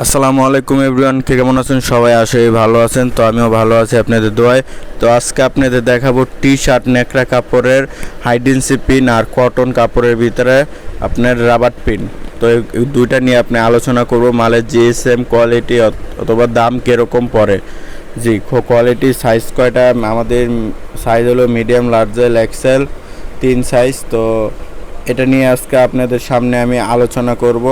আসসালামু আলাইকুম এভরিওয়ান, কে কেমন আছেন? সবাই আসে ভালো আছেন, তো আমিও ভালো আছি আপনাদের দোয়ায়। তো আজকে আপনাদের দেখাবো টি শার্ট নেকড়া কাপড়ের হাইডেন্সি পিন আর কটন কাপড়ের ভিতরে আপনার রাবার পিন তো দুইটা নিয়ে আপনি আলোচনা করব মালের জিএসএম কোয়ালিটি অথবা দাম কীরকম পড়ে। জি কোয়ালিটি সাইজ কয়টা? আমাদের সাইজ হলো মিডিয়াম লার্জেল এক্সেল তিন সাইজ তো এটা নিয়ে আজকে আপনাদের সামনে আমি আলোচনা করব।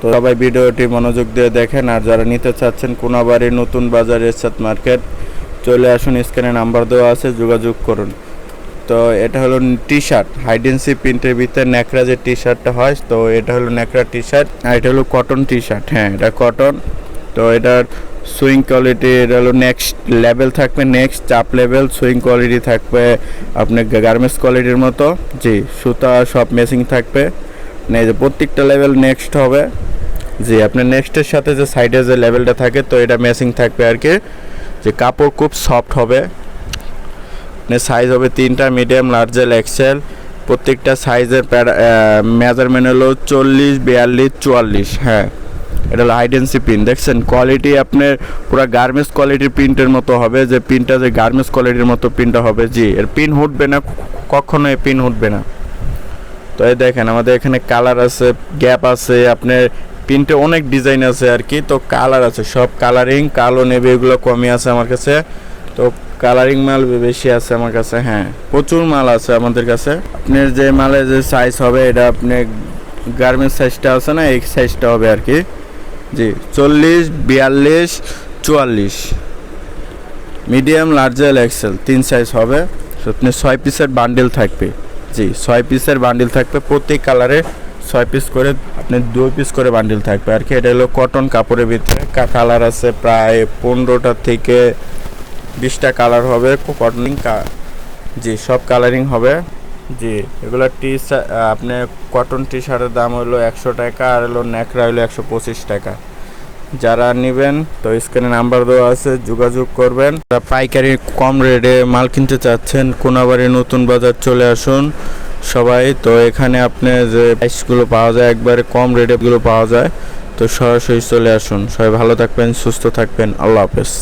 তো সবাই ভিডিওটি মনোযোগ দিয়ে দেখেন, আর যারা নিতে চাচ্ছেন কোনাবাড়ি নতুন বাজার এরশাদ মার্কেট, চলে আসুন, স্ক্রিনে নাম্বার দেওয়া আছে, যোগাযোগ করুন। তো এটা হলো টি শার্ট হাইডেন্সি প্রিন্টের ভিতরে ন্যাকড়া যে টি শার্টটা হয়, তো এটা হলো ন্যাকড়া টি শার্ট আর এটা হলো কটন টি শার্ট হ্যাঁ এটা কটন তো এটার সুইং কোয়ালিটি এটা হলো নেক্সট লেভেল থাকবে নেক্সট চাপ লেভেল সুইং কোয়ালিটি থাকবে আপনার গার্মেন্টস কোয়ালিটির মতো। জি, সুতা সব মেসিং থাকবে। মানে এই যে প্রত্যেকটা লেভেল নেক্সট হবে। জি আপনার নেক্সটের সাথে যে সাইডে যে লেভেলটা থাকে, তো এটা ম্যাচিং থাকবে আর কি। যে কাপড় খুব সফট হবে। সাইজ হবে তিনটা মিডিয়াম লার্জেল এক্সেল প্রত্যেকটা সাইজের মেজারমেন্ট হলো চল্লিশ, বিয়াল্লিশ, চুয়াল্লিশ। হ্যাঁ এটা হলো হাইডেন্সি পিন দেখছেন কোয়ালিটি আপনার পুরো গার্মেন্টস কোয়ালিটির প্রিন্টের মতো হবে। যে প্রিন্টটা যে গার্মেন্টস কোয়ালিটির মতো প্রিন্টটা হবে, জি। এর পিন উঠবে না কখনো এই পিন উঠবে না। তো এই দেখেন, আমাদের এখানে কালার আছে গ্যাপ আছে, আপনার প্রিন্টে অনেক ডিজাইন আছে আর কি। তো কালার আছে, সব কালারিং কালো নেবে এগুলো কমই আছে আমার কাছে। তো কালারিং মাল বেশি আছে আমার কাছে হ্যাঁ। প্রচুর মাল আছে আমাদের কাছে। আপনার যে মালের যে সাইজ হবে, এটা আপনি গার্মেন্টস সাইজটা আছে না, এই সাইজটা হবে আর কি। জি, চল্লিশ, বিয়াল্লিশ, চুয়াল্লিশ। মিডিয়াম লার্জেল এক্সেল তিন সাইজ হবে। আপনি ছয় পিসের বান্ডেল থাকবে। জি, ছয় পিসের বান্ডিল থাকবে। প্রত্যেক কালারে ছয় পিস করে, আপনি দুই পিস করে বান্ডিল থাকবে। আর কি, এটা হলো কটন কাপড়ের ভিতরে। কালার আছে প্রায় পনেরোটা থেকে বিশটা কালার হবে। কটন জি, সব কালারিং হবে। জি, এগুলো টি আপনি কটন টি শার্টের দাম হলো একশো টাকা, আর হলো ন্যাকড়া হলো একশো পঁচিশ টাকা। যারা নেবেন, তো স্ক্রিনে নাম্বার দেওয়া আছে, যোগাযোগ করবেন। যারা পাইকারি কম রেটে মাল কিনতে চাচ্ছেন, কোনাবাড়ি নতুন বাজার চলে আসুন সবাই। তো এখানে আপনি যে প্রাইসগুলো পাওয়া যায়, একবারে কম রেটেগুলো পাওয়া যায়, তো সরাসরি চলে আসুন। সবাই ভালো থাকবেন, সুস্থ থাকবেন। আল্লাহ হাফেজ।